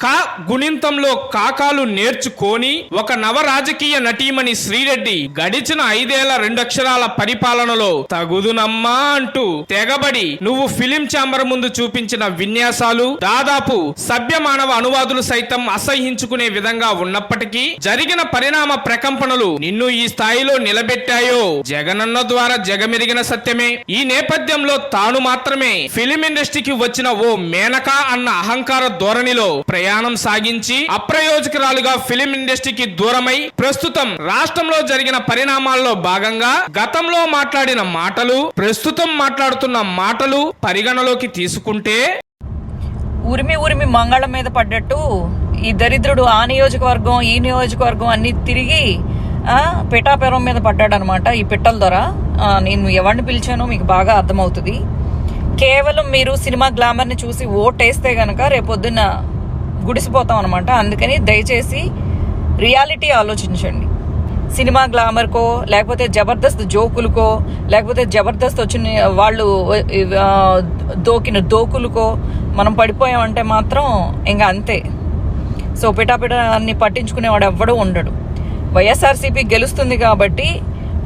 కా గుణింతంలో కాకాలు నేర్చుకొని ఒక నవ రాజకీయ నటీమణి శ్రీరెడ్డి గడిచిన ఐదేళ్ళ రెండక్షరాల పరిపాలనలో తగుదునమ్మా అంటూ తెగబడి నువ్వు ఫిలిం ఛాంబర్ ముందు చూపించిన విన్యాసాలు దాదాపు సభ్య మానవ అనువాదులు సైతం అసహించుకునే విధంగా ఉన్నప్పటికీ జరిగిన పరిణామ ప్రకంపనలు నిన్ను ఈ స్థాయిలో నిలబెట్టాయో జగనన్న ద్వారా జగమెరిగిన సత్యమే. ఈ నేపథ్యంలో తాను మాత్రమే ఫిలిం ఇండస్ట్రీకి వచ్చిన ఓ మేనకా అన్న అహంకార ధోరణిలో ప్రయాణం ప్రయాణం సాగించి అప్రయోజకరాలుగా ఫిలిం ఇండస్ట్రీకి దూరమై ప్రస్తుతం రాష్ట్రంలో జరిగిన పరిణామాల్లో భాగంగా గతంలో మాట్లాడిన మాటలు ప్రస్తుతం మాట్లాడుతున్న మాటలు పరిగణలోకి తీసుకుంటే ఉరిమి ఉరిమి మంగళం మీద పడ్డట్టు ఈ దరిద్రుడు ఆ నియోజకవర్గం ఈ నియోజకవర్గం అన్ని తిరిగి పిఠాపెరం పిఠాపురం మీద పడ్డాడనమాట ఈ పిట్టల ద్వారా. నేను ఎవరిని పిలిచానో మీకు బాగా అర్థమవుతుంది. కేవలం మీరు సినిమా గ్లామర్ని చూసి ఓటేస్తే గనక రేపొద్దున గుడిసిపోతాం అనమాట అందుకని దయచేసి రియాలిటీ ఆలోచించండి. సినిమా గ్లామర్కో లేకపోతే జబర్దస్త్ జోకులకో లేకపోతే జబర్దస్త్ వచ్చిన వాళ్ళు దోకిన దోకులకో మనం పడిపోయామంటే మాత్రం ఇంకా అంతే. సో పిఠాపిఠాన్ని పట్టించుకునేవాడు ఎవ్వడూ ఉండడు. వైఎస్ఆర్సీపీ గెలుస్తుంది కాబట్టి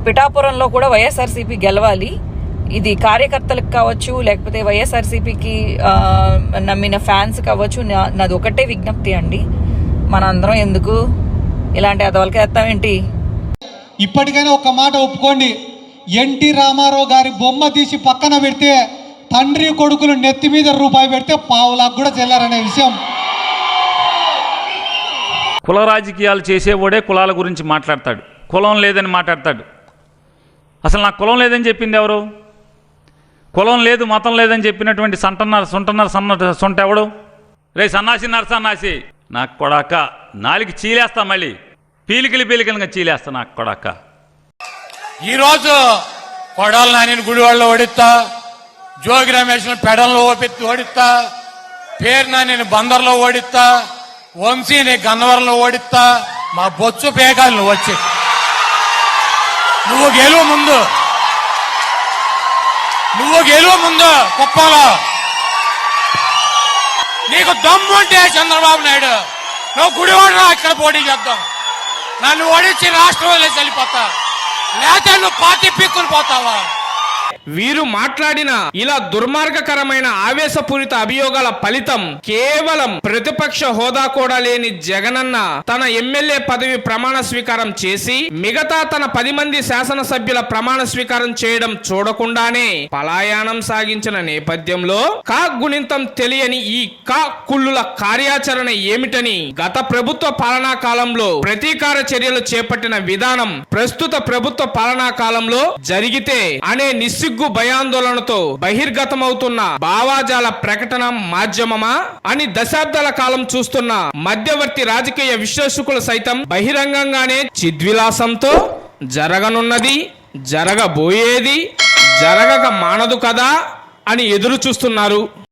పిఠాపురంలో కూడా వైఎస్ఆర్సీపీ గెలవాలి. ఇది కార్యకర్తలకు కావచ్చు లేకపోతే వైఎస్ఆర్సీపీకి నమ్మిన ఫ్యాన్స్ కావచ్చు నా- నాది ఒకటే విజ్ఞప్తి అండి. మనందరం ఎందుకు ఇలాంటి అదవలకి వేస్తామేంటి ఇప్పటికైనా ఒక మాట ఒప్పుకోండి. ఎన్టీ రామారావు గారి బొమ్మ తీసి పక్కన పెడితే తండ్రి కొడుకులు నెత్తి మీద రూపాయి పెడితే పావులకు కూడా చెల్లారనే విషయం. కుల రాజకీయాలు చేసేవాడే కులాల గురించి మాట్లాడతాడు. కులం లేదని మాట్లాడతాడు. అసలు నాకు కులం లేదని చెప్పింది ఎవరు? కులం లేదు మతం లేదని చెప్పినటువంటి సంటన్నారు సుంటన్నారు సన్న సొంట ఎవడు రే సన్నాసి నరసన్నాసి. నాకు కొడాక. నాలికి చీలేస్తా మళ్ళీ. పీలికిలి పీలికలుగా చీలేస్తా నాకు కొడాక. ఈరోజు కొడాల నాని వాళ్ళు ఓడిస్తా జోగి రమేష్ పెడల్లో ఓపెత్తి ఓడిస్తా పేరు నాని బందర్లో ఓడిస్తా వంశీని గన్నవరంలో ఓడిస్తా మా బొచ్చు పేగాలు నువ్వు వచ్చి. నువ్వు గెలువు ముందు. నువ్వు గెలువు ముందు కుప్పలో? నీకు దమ్ము ఉంటే చంద్రబాబు నాయుడు. నువ్వు గుడివాడరా ఇక్కడ పోటీ చేద్దాం. నన్ను ఓడించి రాష్ట్రం వదిలేసి వెళ్ళిపోతా లేకపోతే నువ్వు పార్టీ పీక్కుని పోతావా? వీరు మాట్లాడిన ఇలా దుర్మార్గకరమైన ఆవేశపూరిత అభియోగాల ఫలితం కేవలం ప్రతిపక్ష హోదా కూడా లేని జగనన్న తన ఎమ్మెల్యే పదవి ప్రమాణ స్వీకారం చేసి మిగతా తన పది మంది శాసనసభ్యుల ప్రమాణ స్వీకారం చేయడం చూడకుండానే పలాయానం సాగించిన నేపథ్యంలో కా గుణింతం తెలియని ఈ కా కుళ్ళుల కార్యాచరణ ఏమిటని గత ప్రభుత్వ పాలనా కాలంలో ప్రతీకార చర్యలు చేపట్టిన విధానం ప్రస్తుత ప్రభుత్వ పాలనా కాలంలో జరిగితే అనే నిస్సిగ్గు భయాందోళనతో బహిర్గతమవుతున్న భావాజాల ప్రకటన మాధ్యమమా అని దశాబ్దాల కాలం చూస్తున్న మధ్యవర్తి రాజకీయ విశ్లేషకులు సైతం బహిరంగంగానే చిద్విలాసంతో జరగనున్నది జరగబోయేది జరగక మానదు కదా అని ఎదురు చూస్తున్నారు